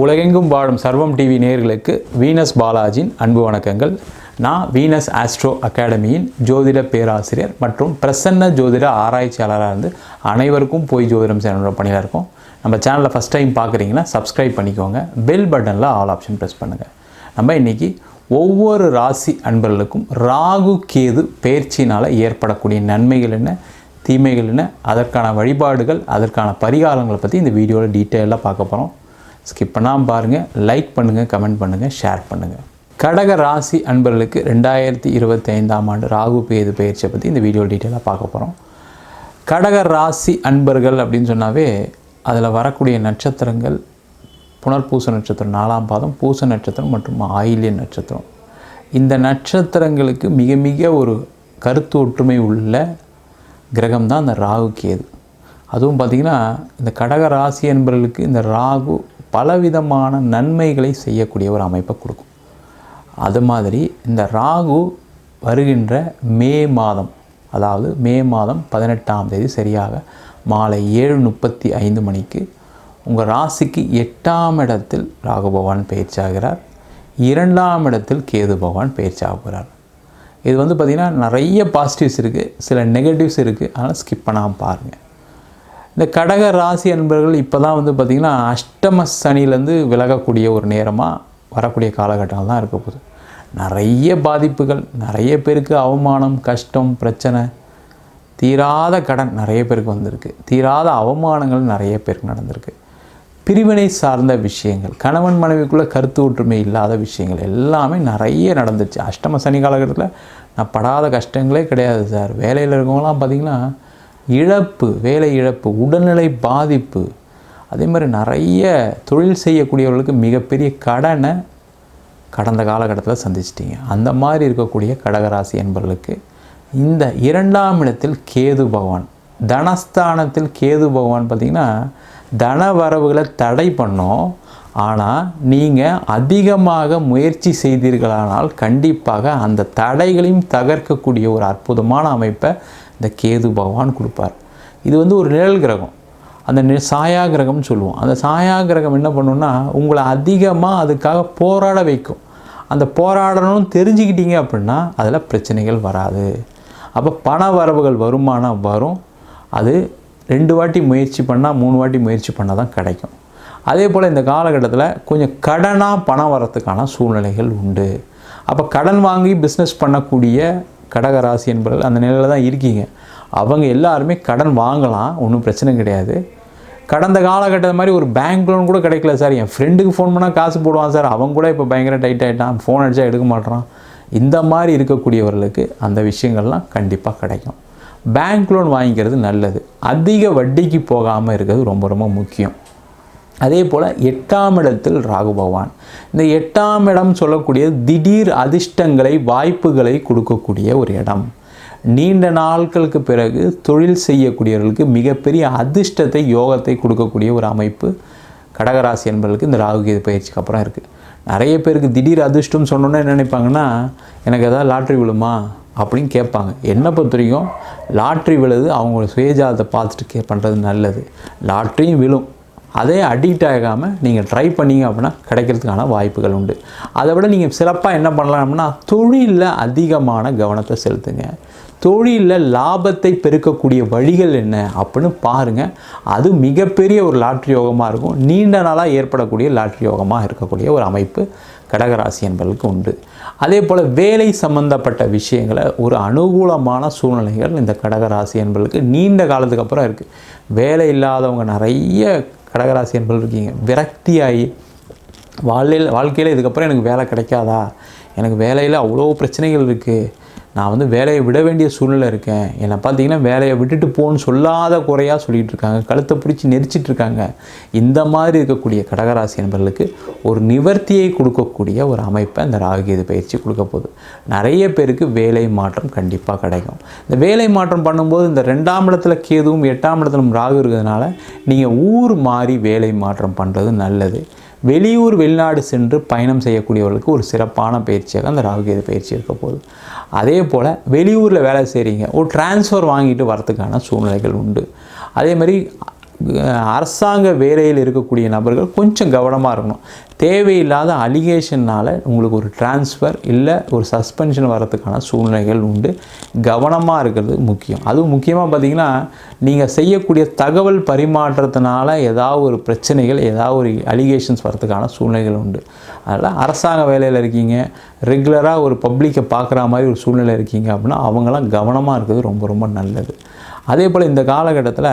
உலகெங்கும் வாழும் சர்வம் டிவி நேயர்களுக்கு வீனஸ் பாலாஜியின் அன்பு வணக்கங்கள். நான் வீனஸ் ஆஸ்ட்ரோ அகாடமியின் ஜோதிட பேராசிரியர் மற்றும் பிரசன்ன ஜோதிட ஆராய்ச்சியாளராக இருந்து அனைவருக்கும் போய் ஜோதிடம் சேனலோட பணியில் இருக்கும். நம்ம சேனலில் ஃபஸ்ட் டைம் பார்க்குறீங்கன்னா சப்ஸ்கிரைப் பண்ணிக்கோங்க. பெல் பட்டனில் ஆல் ஆப்ஷன் ப்ரெஸ் பண்ணுங்கள் நம்ம இன்றைக்கி ஒவ்வொரு ராசி அன்பர்களுக்கும் ராகு கேது பயிற்சினால் ஏற்படக்கூடிய நன்மைகள் என்ன தீமைகள் என்ன அதற்கான வழிபாடுகள் அதற்கான பரிகாரங்களை பற்றி இந்த வீடியோவில் டீட்டெயிலாக பார்க்க போகிறோம் ஸ்கிப் பண்ணாமல் பாருங்கள் லைக் பண்ணுங்கள் கமெண்ட் பண்ணுங்கள் ஷேர் பண்ணுங்கள் கடக ராசி அன்பர்களுக்கு ரெண்டாயிரத்தி இருபத்தைந்தாம் ஆண்டு ராகு பேது பயிற்சியை பற்றி இந்த வீடியோ டீட்டெயிலாக பார்க்க போகிறோம் கடக ராசி அன்பர்கள் அப்படின்னு சொன்னாவே அதில் வரக்கூடிய நட்சத்திரங்கள் புனர்பூச நட்சத்திரம் நாலாம் பாதம் பூச நட்சத்திரம் மற்றும் ஆயில்ய நட்சத்திரம். இந்த நட்சத்திரங்களுக்கு மிக மிக ஒரு கருத்து ஒற்றுமை உள்ள கிரகம் தான் இந்த ராகு கேது. அதுவும் பார்த்திங்கன்னா இந்த கடக ராசி என்பவர்களுக்கு இந்த ராகு பலவிதமான நன்மைகளை செய்யக்கூடிய ஒரு அமைப்பை கொடுக்கும். அது மாதிரி இந்த ராகு வருகின்ற மே மாதம் அதாவது மே மாதம் பதினெட்டாம் தேதி சரியாக மாலை ஏழு முப்பத்தி ஐந்து மணிக்கு உங்கள் ராசிக்கு எட்டாம் இடத்தில் ராகு பகவான் பயிற்சியாகிறார் இரண்டாம் இடத்தில் கேது பகவான் பயிற்சியாக போகிறார் இது வந்து பார்த்திங்கன்னா நிறைய பாசிட்டிவ்ஸ் இருக்குது சில நெகட்டிவ்ஸ் இருக்குது அதனால் ஸ்கிப் பண்ணாமல் பாருங்கள் இந்த கடக ராசி அன்பர்கள் இப்போ தான் வந்து பார்த்திங்கன்னா அஷ்டம சனிலேருந்து விலகக்கூடிய ஒரு நேரமாக வரக்கூடிய காலகட்டங்கள் தான் இருக்க போகுது. நிறைய பாதிப்புகள் நிறைய பேருக்கு அவமானம் கஷ்டம் பிரச்சனை தீராத கடன் நிறைய பேருக்கு வந்திருக்கு. தீராத அவமானங்கள் நிறைய பேருக்கு நடந்திருக்கு. பிரிவினை சார்ந்த விஷயங்கள் கணவன் மனைவிக்குள்ளே கருத்து ஒற்றுமை இல்லாத விஷயங்கள் எல்லாமே நிறைய நடந்துச்சு. அஷ்டம சனி காலகட்டத்தில் நான் படாத கஷ்டங்களே கிடையாது சார். வேலையில் இருக்கவங்களாம் பார்த்திங்கன்னா இழப்பு வேலை இழப்பு உடல்நிலை பாதிப்பு அதே மாதிரி நிறைய தொழில் செய்யக்கூடியவர்களுக்கு மிகப்பெரிய கடனை கடந்த காலகட்டத்தில் சந்திச்சிட்டிங்க. அந்த மாதிரி இருக்கக்கூடிய கடகராசி என்பவர்களுக்கு இந்த இரண்டாம் இடத்தில் கேது பகவான் தனஸ்தானத்தில் கேது பகவான் பார்த்திங்கன்னா தன வரவுகளை தடை பண்ணோம். ஆனால் நீங்கள் அதிகமாக முயற்சி செய்தீர்களானால் கண்டிப்பாக அந்த தடைகளையும் தகர்க்கக்கூடிய ஒரு அற்புதமான அமைப்பை இந்த கேது பகவான் கொடுப்பார். இது வந்து ஒரு நிழல் கிரகம். அந்த சாயா கிரகம்னு சொல்லுவோம். அந்த சாயா கிரகம் என்ன பண்ணுன்னா உங்களை அதிகமாக அதுக்காக போராட வைக்கும். அந்த போராடணும்னு தெரிஞ்சுக்கிட்டீங்க அப்படின்னா அதில் பிரச்சனைகள் வராது. அப்போ பண வரவுகள் வருமானம் வரும். அது ரெண்டு வாட்டி முயற்சி பண்ணால் மூணு வாட்டி முயற்சி பண்ணால் தான் கிடைக்கும். அதே போல் இந்த காலகட்டத்தில் கொஞ்சம் கடனாக பணம் வரத்துக்கான சூழ்நிலைகள் உண்டு. அப்போ கடன் வாங்கி பிஸ்னஸ் பண்ணக்கூடிய கடகராசி என்பவர்கள் அந்த நிலையில் தான் இருக்கீங்க. அவங்க எல்லாருமே கடன் வாங்கலாம் ஒன்றும் பிரச்சனை கிடையாது. கடந்த காலகட்டத்து மாதிரி ஒரு பேங்க் லோன் கூட கிடைக்கல சார் என் ஃப்ரெண்டுக்கு ஃபோன் பண்ணால் காசு போடுவான் சார் அவங்க கூட இப்போ பயங்கர டைட் ஆகிட்டான் ஃபோன் அடித்தா எடுக்க மாட்டான் இந்த மாதிரி இருக்கக்கூடியவர்களுக்கு அந்த விஷயங்கள்லாம் கண்டிப்பாக கிடைக்கும். பேங்க் லோன் வாங்கிக்கிறது நல்லது. அதிக வட்டிக்கு போகாமல் இருக்கிறது ரொம்ப ரொம்ப முக்கியம். அதே போல் எட்டாம் இடத்தில் ராகு பகவான். இந்த எட்டாம் இடம் சொல்லக்கூடிய திடீர் அதிர்ஷ்டங்களை வாய்ப்புகளை கொடுக்கக்கூடிய ஒரு இடம். நீண்ட நாட்களுக்கு பிறகு தொழில் செய்யக்கூடியவர்களுக்கு மிகப்பெரிய அதிர்ஷ்டத்தை யோகத்தை கொடுக்கக்கூடிய ஒரு அமைப்பு கடகராசி என்பவர்களுக்கு இந்த ராகுகீது பயிற்சிக்கு அப்புறம் இருக்குது நிறைய பேருக்கு திடீர் அதிர்ஷ்டம் சொன்னோன்னே என்ன நினைப்பாங்கன்னா எனக்கு எதாவது லாட்ரி விழுமா? அப்படின்னு கேட்பாங்க. என்னை பொறுத்த வரைக்கும் லாட்ரி விழுது அவங்களோட சுயஜாதத்தை பார்த்துட்டு கே பண்ணுறது நல்லது. லாட்ரியும் விழும். அதே அடிக்ட் ஆகாமல் நீங்கள் ட்ரை பண்ணீங்க அப்படின்னா கிடைக்கிறதுக்கான வாய்ப்புகள் உண்டு. அதை விட நீங்கள் சிறப்பாக என்ன பண்ணலாம் அப்படின்னா தொழிலில் அதிகமான கவனத்தை செலுத்துங்க. தொழிலில் லாபத்தை பெருக்கக்கூடிய வழிகள் என்ன அப்படின்னு பாருங்கள் அது மிகப்பெரிய ஒரு லாட்ரி யோகமாக இருக்கும். நீண்ட நாளாக ஏற்படக்கூடிய லாட்ரி யோகமாக இருக்கக்கூடிய ஒரு அமைப்பு கடகராசி என்பதற்கு உண்டு. அதே போல் வேலை சம்பந்தப்பட்ட விஷயங்களை ஒரு அனுகூலமான சூழ்நிலைகள் இந்த கடகராசி என்பதற்கு நீண்ட காலத்துக்கு அப்புறம் இருக்குது வேலை இல்லாதவங்க நிறைய கடகராசி என்பது இருக்கீங்க. விரக்தியாகி வாழ்க்கையில் வாழ்க்கையில் இதுக்கப்புறம் எனக்கு வேலை கிடைக்காதா? எனக்கு வேலையில் அவ்வளோ பிரச்சனைகள் இருக்குது நான் வந்து வேலையை விட வேண்டிய சூழ்நிலை இருக்கேன். என்னை பார்த்தீங்கன்னா வேலையை விட்டுட்டு போன்னு சொல்லாத குறையாக சொல்லிகிட்டு இருக்காங்க. கழுத்தை பிடிச்சி நெரிச்சிட்டு இருக்காங்க. இந்த மாதிரி இருக்கக்கூடிய கடகராசி என்பர்களுக்கு ஒரு நிவர்த்தியை கொடுக்கக்கூடிய ஒரு அமைப்பை அந்த ராகுகேது பயிற்சி கொடுக்க போகுது. நிறைய பேருக்கு வேலை மாற்றம் கண்டிப்பாக கிடைக்கும். இந்த வேலை மாற்றம் பண்ணும்போது இந்த ரெண்டாம் இடத்துல கேதுவும் எட்டாம் இடத்துல ராகு இருக்கிறதுனால நீங்கள் ஊர் மாறி வேலை மாற்றம் பண்ணுறது நல்லது. வெளியூர் வெளிநாடு சென்று பயணம் செய்யக்கூடியவர்களுக்கு ஒரு சிறப்பான பயிற்சியாக அந்த ராகுகேது பயிற்சி இருக்க போகுது. அதே போல் வெளியூரில் வேலை செய்கிறீங்க ஒரு டிரான்ஸ்ஃபர் வாங்கிட்டு வரதுக்கான சூழ்நிலைகள் உண்டு. அதே மாதிரி அரசாங்க வேலையில் இருக்கக்கூடிய நபர்கள் கொஞ்சம் கவனமாக இருக்கணும். தேவையில்லாத அலிகேஷனால் உங்களுக்கு ஒரு டிரான்ஸ்ஃபர் இல்லை ஒரு சஸ்பென்ஷன் வரதுக்கான சூழ்நிலைகள் உண்டு. கவனமாக இருக்கிறது முக்கியம். அதுவும் முக்கியமாக பார்த்தீங்கன்னா நீங்கள் செய்யக்கூடிய தகவல் பரிமாற்றத்தினால ஏதாவது ஒரு பிரச்சனைகள் ஏதாவது ஒரு அலிகேஷன்ஸ் வரதுக்கான சூழ்நிலைகள் உண்டு. அதனால் அரசாங்க வேலையில் இருக்கீங்க ரெகுலராக ஒரு பப்ளிக்கை பார்க்குற மாதிரி ஒரு சூழ்நிலை இருக்கீங்க அப்படின்னா அவங்களாம் கவனமாக இருக்கிறது ரொம்ப ரொம்ப நல்லது. அதே போல் இந்த காலகட்டத்தில்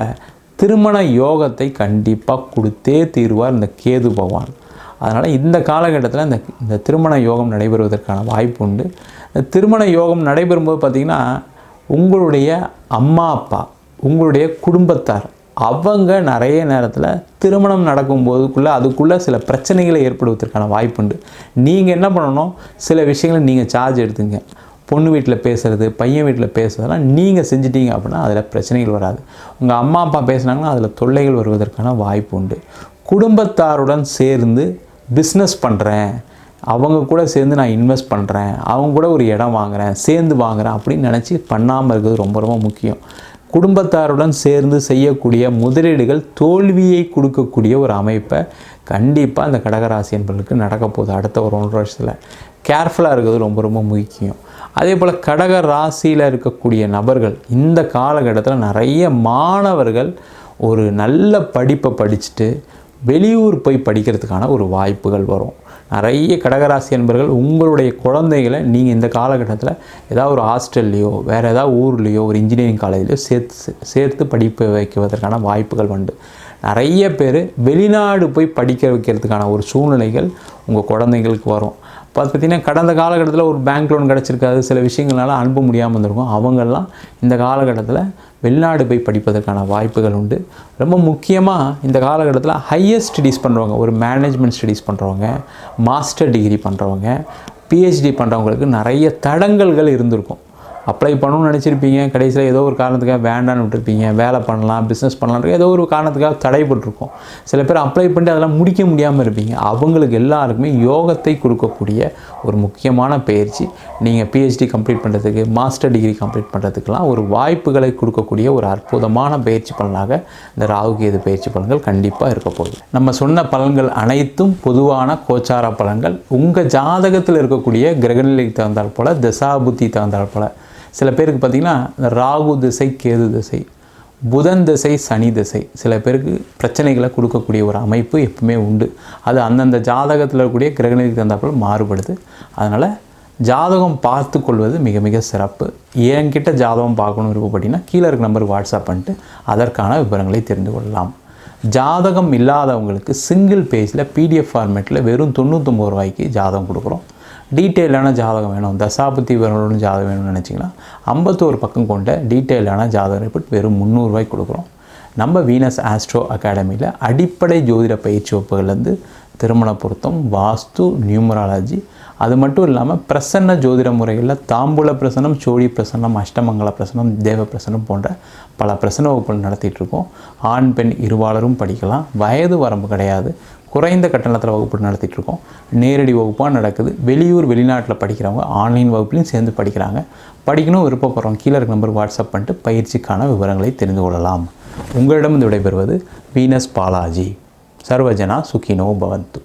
திருமண யோகத்தை கண்டிப்பாக கொடுத்தே தீருவார் இந்த கேது பகவான். அதனால் இந்த காலகட்டத்தில் இந்த இந்த திருமண யோகம் நடைபெறுவதற்கான வாய்ப்பு உண்டு. இந்த திருமண யோகம் நடைபெறும்போது பார்த்திங்கன்னா உங்களுடைய அம்மா அப்பா உங்களுடைய குடும்பத்தார் அவங்க நிறைய நேரத்தில் திருமணம் நடக்கும்போதுக்குள்ளே அதுக்குள்ளே சில பிரச்சனைகளை ஏற்படுவதற்கான வாய்ப்புண்டு நீங்கள் என்ன பண்ணணும்? சில விஷயங்களை நீங்கள் சார்ஜ் எடுத்துங்க. பொண்ணு வீட்டில் பேசுகிறது பையன் வீட்டில் பேசுறதெல்லாம் நீங்கள் செஞ்சிட்டீங்க அப்படின்னா அதில் பிரச்சனைகள் வராது. உங்கள் அம்மா அப்பா பேசுனாங்கன்னா அதில் தொல்லைகள் வருவதற்கான வாய்ப்பு உண்டு. குடும்பத்தாருடன் சேர்ந்து பிஸ்னஸ் பண்ணுறேன் அவங்க கூட சேர்ந்து நான் இன்வெஸ்ட் பண்ணுறேன் அவங்க கூட ஒரு இடம் வாங்குகிறேன் சேர்ந்து வாங்குறேன் அப்படின்னு நினச்சி பண்ணாமல் இருக்கிறது ரொம்ப ரொம்ப முக்கியம். குடும்பத்தாருடன் சேர்ந்து செய்யக்கூடிய முதலீடுகள் தோல்வியை கொடுக்கக்கூடிய ஒரு அமைப்பை கண்டிப்பாக அந்த கடகராசி என்பவர்களுக்கு நடக்க போகுது அடுத்த ஒரு ஒன்றரை வருஷத்தில். கேர்ஃபுல்லாக இருக்கிறது ரொம்ப ரொம்ப முக்கியம். அதே போல் கடக ராசியில் இருக்கக்கூடிய நபர்கள் இந்த காலகட்டத்தில் நிறைய மாணவர்கள் ஒரு நல்ல படிப்பை படிச்சுட்டு வெளியூர் போய் படிக்கிறதுக்கான ஒரு வாய்ப்புகள் வரும். நிறைய கடகராசி என்பர்கள் உங்களுடைய குழந்தைகளை நீங்கள் இந்த காலகட்டத்தில் ஏதாவது ஒரு ஹாஸ்டல்லையோ வேறு ஏதாவது ஊர்லேயோ ஒரு இன்ஜினியரிங் காலேஜ்லையோ சேர்த்து சேர்த்து படிப்பு வைக்குவதற்கான வாய்ப்புகள் உண்டு. நிறைய பேர் வெளிநாடு போய் படிக்க வைக்கிறதுக்கான ஒரு சூழ்நிலைகள் உங்கள் குழந்தைங்களுக்கு வரும். இப்போ பார்த்திங்கன்னா கடந்த காலகட்டத்தில் ஒரு பேங்க் லோன் கிடச்சிருக்காது. சில விஷயங்களால் அனுப்ப முடியாமல் இருந்திருக்கும் அவங்கெல்லாம் இந்த காலகட்டத்தில் வெளிநாடு போய் படிப்பதற்கான வாய்ப்புகள் உண்டு. ரொம்ப முக்கியமாக இந்த காலகட்டத்தில் ஹையர் ஸ்டடீஸ் பண்ணுறவங்க ஒரு மேனேஜ்மெண்ட் ஸ்டடீஸ் பண்ணுறவங்க மாஸ்டர் டிகிரி பண்ணுறவங்க பிஹெச்டி பண்ணுறவங்களுக்கு நிறைய தடங்கல்கள் இருந்திருக்கும். அப்ளை பண்ணணும்னு நினச்சிருப்பீங்க. கடைசியில் ஏதோ ஒரு காரணத்துக்காக வேண்டான்னு விட்டுருப்பீங்க. வேலை பண்ணலாம் பிஸ்னஸ் பண்ணலாம் ஏதோ ஒரு காரணத்துக்காக தடைப்பட்டிருக்கும். சில பேர் அப்ளை பண்ணிட்டு அதெல்லாம் முடிக்க முடியாமல் இருப்பீங்க. அவங்களுக்கு எல்லாருக்குமே யோகத்தை கொடுக்கக்கூடிய ஒரு முக்கியமான பயிற்சி. நீங்கள் பிஹெச்டி கம்ப்ளீட் பண்ணுறதுக்கு மாஸ்டர் டிகிரி கம்ப்ளீட் பண்ணுறதுக்கெலாம் ஒரு வாய்ப்புகளை கொடுக்கக்கூடிய ஒரு அற்புதமான பயிற்சி பலனாக இந்த ராகுகேது பயிற்சி பலன்கள் கண்டிப்பாக இருக்க போகுது. நம்ம சொன்ன பலன்கள் அனைத்தும் பொதுவான கோச்சார பலன்கள். உங்கள் ஜாதகத்தில் இருக்கக்கூடிய கிரகநிலைக்கு தகுந்தால் போல் தசாபுத்தி தகுந்தால் போல் சில பேருக்கு பார்த்திங்கன்னா இந்த ராகு திசை கேது திசை புதன் திசை சனி திசை சில பேருக்கு பிரச்சனைகளை கொடுக்கக்கூடிய ஒரு அமைப்பு எப்பவுமே உண்டு. அது அந்தந்த ஜாதகத்தில் இருக்கக்கூடிய கிரகநிலைக்கு தந்தாப்பில் மாறுபடுது. அதனால் ஜாதகம் பார்த்து கொள்வது மிக மிக சிறப்பு. என்கிட்ட ஜாதகம் பார்க்கணும் விருப்பப்பட்டீங்கன்னா கீழே இருக்க நம்பருக்கு வாட்ஸ்அப் பண்ணிட்டு அதற்கான விவரங்களை தெரிந்து கொள்ளலாம். ஜாதகம் இல்லாதவங்களுக்கு சிங்கிள் பேஜில் பிடிஎஃப் ஃபார்மேட்டில் வெறும் தொண்ணூற்றொம்பது ரூபாய்க்கு ஜாதகம் கொடுக்குறோம். டீட்டெயிலான ஜாதகம் வேணும். தசாபதி வரணும்னு ஜாதகம் வேணும்னு நினச்சிங்கன்னா ஐம்பத்தோரு பக்கம் கொண்ட டீட்டெயிலான ஜாதக ரிப்போர்ட் வெறும் முந்நூறுரூவாய்க்கு கொடுக்குறோம். நம்ம வீனஸ் ஆஸ்ட்ரோ அகாடமியில் அடிப்படை ஜோதிட பயிற்சி வகுப்புகள்லேருந்து திருமண பொருத்தம் வாஸ்து நியூமராலஜி அது மட்டும் இல்லாமல் பிரசன்ன ஜோதிட முறைகளில் தாம்பூல பிரசனம் சோழி பிரசனம் அஷ்டமங்கல பிரசனம் தேவ பிரசனம் போன்ற பல பிரசன வகுப்புகள் நடத்திட்டுருக்கோம் ஆண் பெண் இருவாளரும் படிக்கலாம். வயது வரம்பு கிடையாது. குறைந்த கட்டணத்தில் வகுப்பு நடத்திட்டு இருக்கோம் நேரடி வகுப்பாக நடக்குது. வெளியூர் வெளிநாட்டில் படிக்கிறவங்க ஆன்லைன் வகுப்புலையும் சேர்ந்து படிக்கிறாங்க. படிக்கணும் விருப்பப்படுறவங்க கீழே இருக்க நம்பர் வாட்ஸ்அப் பண்ணிட்டு பயிற்சிக்கான விவரங்களை தெரிந்து கொள்ளலாம். உங்களிடம் விடைபெறுவது வீனஸ் பாலாஜி. சர்வஜனா சுகினோ பவந்து.